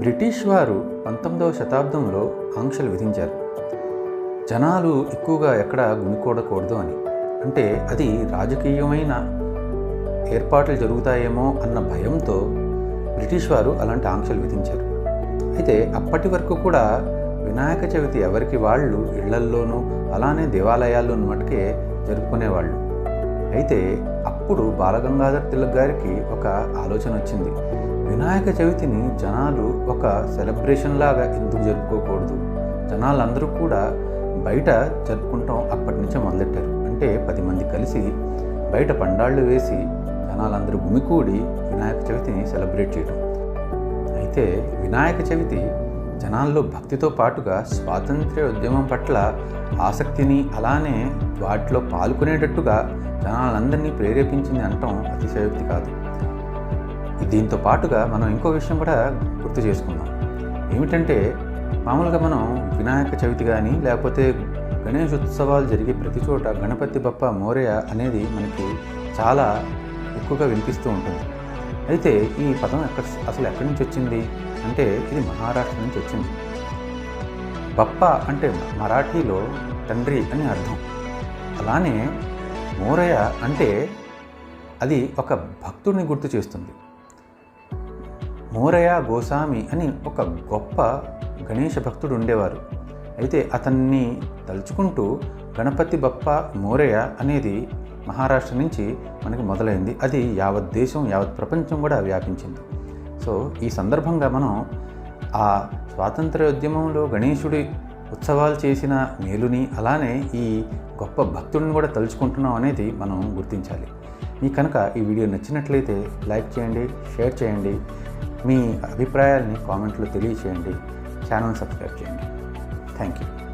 British వారు పంతొమ్మిదవ శతాబ్దంలో ఆంక్షలు విధించారు. జనాలు ఎక్కువగా ఎక్కడ గుమికూడకూడదు అని. అంటే అది రాజకీయమైన ఏర్పాట్లు జరుగుతాయేమో అన్న భయంతో బ్రిటిష్ వారు అలాంటి ఆంక్షలు విధించారు. అయితే అప్పటి వరకు కూడా వినాయక చవితి ఎవరికి వాళ్ళు ఇళ్ళల్లోనూ అలానే దేవాలయాల్లోనూ మటుకే జరుపుకునేవాళ్ళు. అయితే అప్పుడు బాలగంగాధర్ తిలక్ గారికి ఒక ఆలోచన వచ్చింది. వినాయక చవితిని జనాలు ఒక సెలబ్రేషన్ లాగా ఎందుకు జరుపుకోకూడదు? జనాలందరూ కూడా బయట జరుపుకుంటాం అప్పటి నుంచే మొదలెట్టారు. అంటే పది మంది కలిసి బయట పండాళ్ళు వేసి జనాలందరూ గుమికూడి వినాయక చవితిని సెలబ్రేట్ చేయడం అయితే వినాయక చవితి జనాల్లో భక్తితో పాటుగా స్వాతంత్ర్య ఉద్యమం పట్ల ఆసక్తిని అలానే వాటిలో పాల్గొనేటట్టుగా జనాలందరినీ ప్రేరేపించింది అనటం అతిశయోక్తి కాదు. దీంతో పాటుగా మనం ఇంకో విషయం కూడా గుర్తు చేసుకుందాం. ఏమిటంటే మామూలుగా మనం వినాయక చవితి కానీ లేకపోతే గణేష్ ఉత్సవాలు జరిగే ప్రతి చోట గణపతి బప్ప మోరయ అనేది మనకి చాలా ఎక్కువగా వినిపిస్తూ ఉంటుంది. అయితే ఈ పదం ఎక్కడ అసలు ఎక్కడి నుంచి వచ్చింది? అంటే ఇది మహారాష్ట్ర నుంచి వచ్చింది. బప్ప అంటే మరాఠీలో తండ్రి అని అర్థం. అలానే మోరయ అంటే అది ఒక భక్తుడిని గుర్తు చేస్తుంది. మోరయ గోస్వామి అని ఒక గొప్ప గణేష భక్తుడు ఉండేవారు. అయితే అతన్ని తలుచుకుంటూ గణపతి బప్ప మోరయ అనేది మహారాష్ట్ర నుంచి మనకి మొదలైంది. అది యావత్ దేశం యావత్ ప్రపంచం కూడా వ్యాపించింది. సో ఈ సందర్భంగా మనం ఆ స్వాతంత్ర్యోద్యమంలో గణేశుడి ఉత్సవాలు చేసిన మేలుని అలానే ఈ గొప్ప భక్తుడిని కూడా తలుచుకుంటున్నాం అనేది మనం గుర్తించాలి. మీకు కనుక ఈ వీడియో నచ్చినట్లయితే లైక్ చేయండి షేర్ చేయండి. మీ అభిప్రాయాల్ని కామెంట్లో తెలియచేయండి. ఛానల్ సబ్స్క్రైబ్ చేయండి. Thank you.